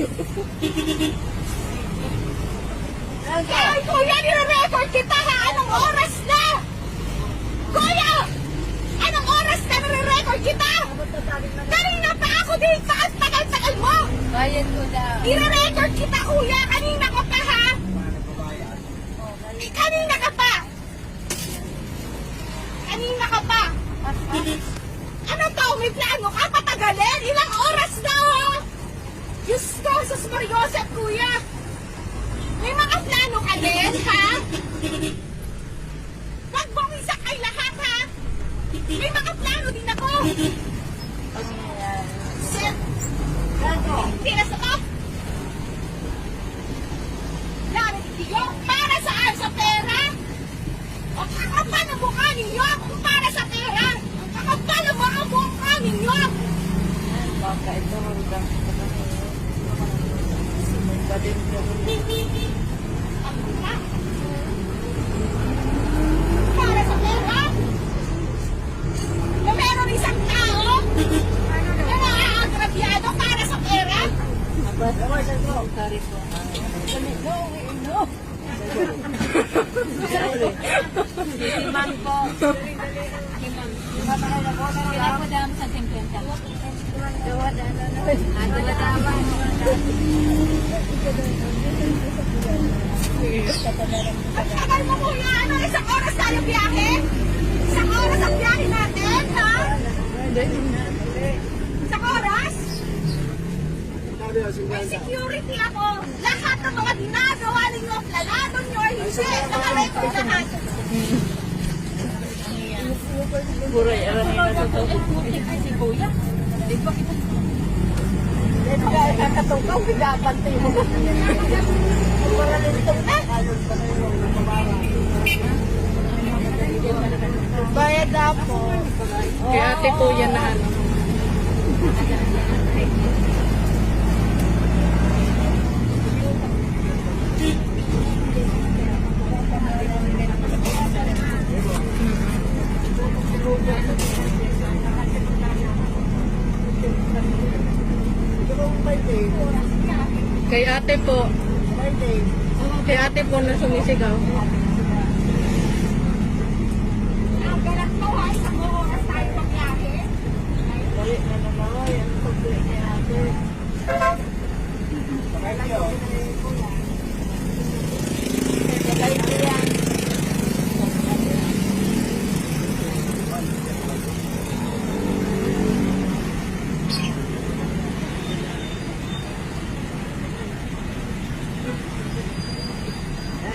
Ay, kuya, nire-record kita ha! Anong oras na? Kuya! Anong oras na nire-record kita? Kanina pa ako dito! Ang tagal-tagal mo! Bayad ko daw. Nire-record kita, kuya! Kanina ka pa, ha? Eh, Kanina ka pa! Kanina ka pa! Ano to? May plano ka? Patagalin? Ilang oras na? Diyos ko, sus Mariosep, kuya! May mga plano ka din, ha? Wag mong kay lahat, ha? May mga plano din ako! Sir, tira sa to! Narinig niyo? Para saan? Sa pera? O kakapal ang mukha ninyo kung para sa pera? Kakapal ang mga mukha ninyo! Baka ito rin lang. Badin ko. Ang mukha. Para sa pera? Na meron isang tao na naaagrabyado para sa pera? Abad, abad ako. Kari ko. No, no. Timang po. Timang. Kila po dam sa 50. Dawa dama. Ah, dawa dama. Ang tagal mo kuya, ano, isang oras tayo biyahe? Isang oras ang biyahe natin, ha? Isang oras? May security ako. Lahat ng mga ginagawa ninyo, planado nyo, hindi, nakarecord lahat. Siguro yaran na to. Si Kuya. Di ba kita? Kakatukaw, pinapantay mo. Wala nito na. Bayad na po. Kaya ate po yan na ano. Kay ate po. Kay ate po na sumisigaw. Ang galat mo, ha? Isang oras tayo magbiyahe. Balik na naman. Yan ang pagbilik ni ate. Balik ko yan.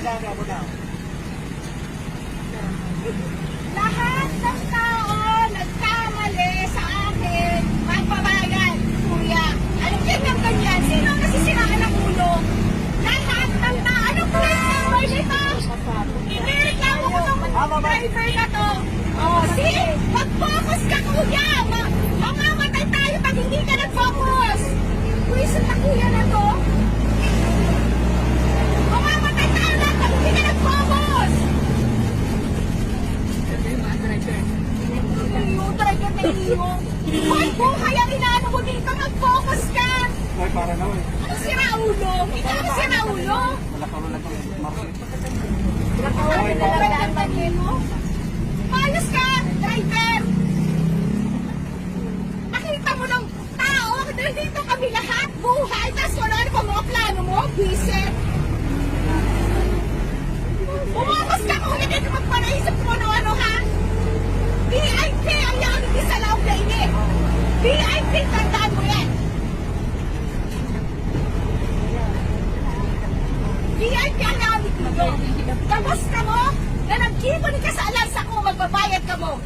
Lahat ng tao nagkamali sa akin. Magbabayan, kuya. Ano ganyan ganyan? Sino ang nasisiraan ng ulo? Lahat ng tao. Anong plate number nito? Inireklamo ko ng driver na to. Oh, see? Mag-focus ka, kuya. Driver na iyo. Hoy, buhay ang inaano mo dito. Mag-focus ka. Ay, para naman. Ano si Raulo? Ikaw ang si Raulo? Wala ka wala ka. Marcy. Ano nilalaan ba mo? Ayos ka, driver! Nakita mo ng tao, nandito kami lahat, buhay, tapos wala ano pa mga plano mo, bisit! Bumakas ka kung hindi ka magpanaisip mo ano ano ha? VIP ang yaman din sa laog na ini! VIP, tandaan mo yan! VIP ang yaman dito! Tapos ka mo, na nagkibon ka sa alansa ko, magbabayad ka mo!